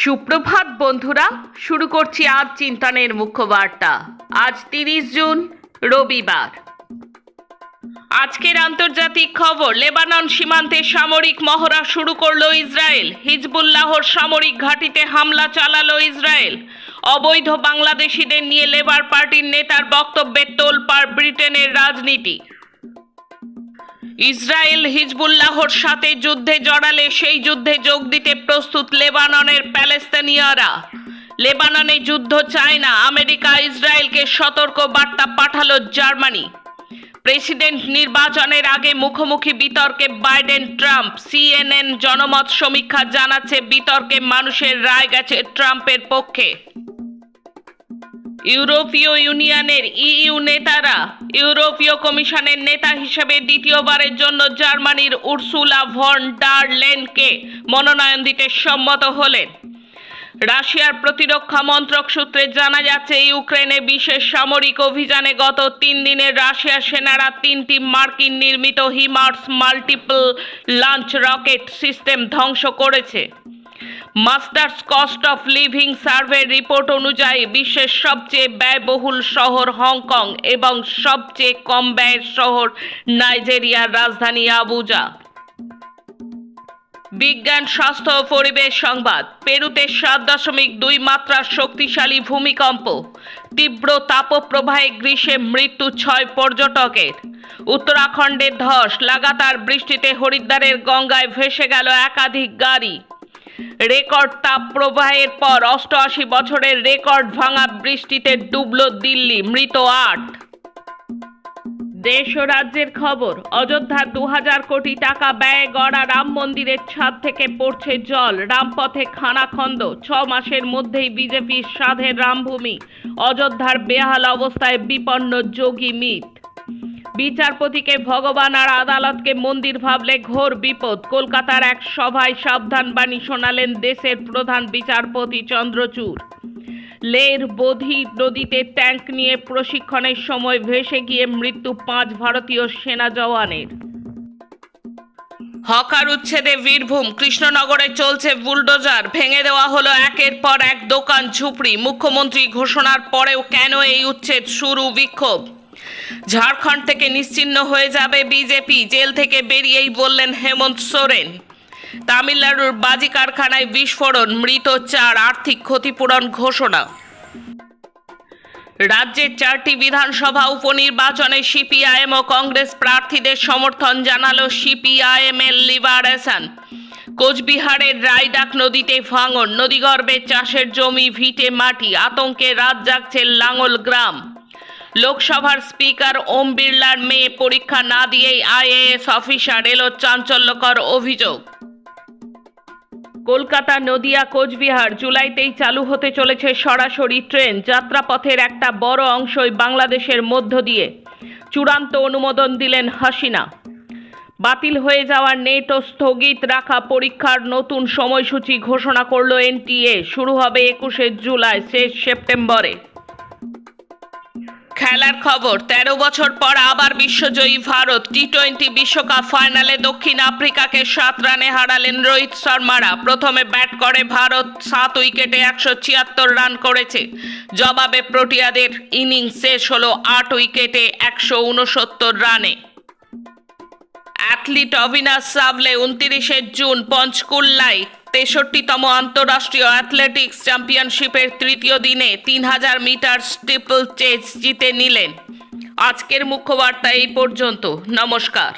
সুপ্রভাত বন্ধুরা, শুরু করছি আজ চিন্তনের মুখ্য বার্তা আজ তিরিশ জুন, রবিবার। আজকের আন্তর্জাতিক খবর, লেবানন সীমান্তে সামরিক মহড়া শুরু করল ইসরায়েল। হিজবুল্লাহর সামরিক ঘাঁটিতে হামলা চালালো ইসরায়েল। অবৈধ বাংলাদেশিদের নিয়ে লেবার পার্টির নেতার বক্তব্যে তোলপাড় ব্রিটেনের রাজনীতি। ইসরায়েল হিজবুল্লাহর সাথে যুদ্ধে জড়ালে সেই যুদ্ধে যোগ দিতে প্রস্তুত লেবাননের প্যালেস্তানিয়ারা। লেবাননে যুদ্ধ চায় না, আমেরিকা ইসরায়েলকে সতর্ক বার্তা পাঠালো জার্মানি। প্রেসিডেন্ট নির্বাচনের আগে মুখোমুখি বিতর্কে বাইডেন ট্রাম্প, সিএনএন জনমত সমীক্ষা জানাচ্ছে বিতর্কে মানুষের রায় গেছে ট্রাম্পের পক্ষে। ইউরোপীয় ইউনিয়নের ইইউ নেতারা ইউরোপীয় কমিশনের নেতা হিসেবে দ্বিতীয়বারের জন্য জার্মানির উর্সুলা ভন ডার লেনকে মনোনয়ন দিতে সম্মত হলেন। রাশিয়ার প্রতিরক্ষা মন্ত্রক সূত্রে জানা যাচ্ছে, ইউক্রেনে বিশেষ সামরিক অভিযানে গত তিন দিনে রাশিয়ার সেনারা তিনটি মার্কিন নির্মিত HIMARS multiple launch rocket system ধ্বংস করেছে। Masters cost of living survey report অনুযায়ী বিশ্বের সবচেয়ে ব্যয়বহুল শহর হংকং এবং সবচেয়ে কম ব্যয়ের শহর নাইজেরিয়ার রাজধানী আবুজা। বিজ্ঞান, স্বাস্থ্য ও পরিবেশ সংবাদ। পেরুতে সাত দশমিক দুই মাত্রার শক্তিশালী ভূমিকম্প। তীব্র তাপপ্রবাহে গ্রীষ্মে মৃত্যু ছয় পর্যটকের। উত্তরাখণ্ডের ধস, লাগাতার বৃষ্টিতে হরিদ্বারের গঙ্গায় ভেসে গেল একাধিক গাড়ি। রেকর্ড তাপ প্রবাহের পর অষ্টআশি বছরের রেকর্ড ভাঙা বৃষ্টিতে ডুবল দিল্লি, মৃত আট। দেশ ও রাজ্যের খবর অযোধ্যার দু কোটি টাকা ব্যয়ে গড়া রাম মন্দিরের ছাদ থেকে পড়ছে জল, রামপথে খানাখন্দ ছ মাসের মধ্যেই বিজেপির সাধের রামভূমি, অযোধ্যার বেহাল অবস্থায় বিপন্ন যোগী মিত বিচারপতিকে ভগবান আর আদালতকে মন্দির ভাবলে ঘোর বিপদ। কলকাতার এক সভায় সাবধান বাণী শোনালেন দেশের প্রধান বিচারপতি চন্দ্রচূড়। লের বোধি নদীতে ট্যাঙ্ক নিয়ে প্রশিক্ষণের সময় ভেসে গিয়ে মৃত্যু পাঁচ ভারতীয় সেনা জওয়ানের। হকার উচ্ছেদে বীরভূম, কৃষ্ণনগরে চলছে বুলডোজার, ভেঙে দেওয়া হলো একের পর এক দোকান ঝুপড়ি। মুখ্যমন্ত্রী ঘোষণার পরেও কেন এই উচ্ছেদ শুরু বিক্ষোভ? ঝাড়খণ্ড থেকে নিশ্চিহ্ন হয়ে যাবে বিজেপি জেল থেকে বেরিয়েই বললেন হেমন্ত সোরেন। তামিলনাড়ুর বাজি কারখানায় বিস্ফোরণ, মৃত চার আর্থিক ক্ষতিপূরণ ঘোষণা। রাজ্যের চারটি বিধানসভা উপনির্বাচনে সিপিআইএম ও কংগ্রেস প্রার্থীদের সমর্থন জানালো সিপিআইএম এর লিবারেশন। কোচবিহারের রায়ডাক নদীতে ভাঙন, নদীগর্ভে চাষের জমি, ভিটে মাটি, আতঙ্কে রাত জাগছে লাঙল গ্রাম। লোকসভার স্পিকার ওম বিড়লার মেয়ে পরীক্ষা না দিয়েই আইএএস অফিসার এলো চাঞ্চল্যকর অভিযোগ। কলকাতা, নদিয়া, কোচবিহার জুলাইতেই চালু হতে চলেছে সরাসরি ট্রেন। যাত্রাপথের একটা বড় অংশই বাংলাদেশের মধ্য দিয়ে। চূড়ান্ত অনুমোদন দিলেন হাসিনা। বাতিল হয়ে যাওয়া নেট ও স্থগিত রাখা পরীক্ষার নতুন সময়সূচি ঘোষণা করল এনটিএ। শুরু হবে একুশে জুলাই, শেষ সেপ্টেম্বরে। খেলার খবর, তেরো বছর পর আবার বিশ্বজয়ী ভারত টি টোয়েন্টি বিশ্বকাপ ফাইনালে দক্ষিণ আফ্রিকাকে সাত রানে হারালেন রোহিত শর্মারা। প্রথমে ব্যাট করে ভারত সাত উইকেটে একশো ছিয়াত্তর রান করেছে। জবাবে প্রোটিয়াদের ইনিংস শেষ হলো আট উইকেটে একশো উনসত্তর রানে। অ্যাথলিট অবিনাশ সাবলে উনতিরিশে জুন পঞ্চকুল্লায় তেষট্টিতম আন্তঃরাষ্ট্রীয় অ্যাথলেটিক্স চ্যাম্পিয়নশিপের তৃতীয় দিনে তিন হাজার মিটার স্টিপল চেজ জিতে নিলেন। আজকের মুখ্য বার্তা এই পর্যন্ত। নমস্কার।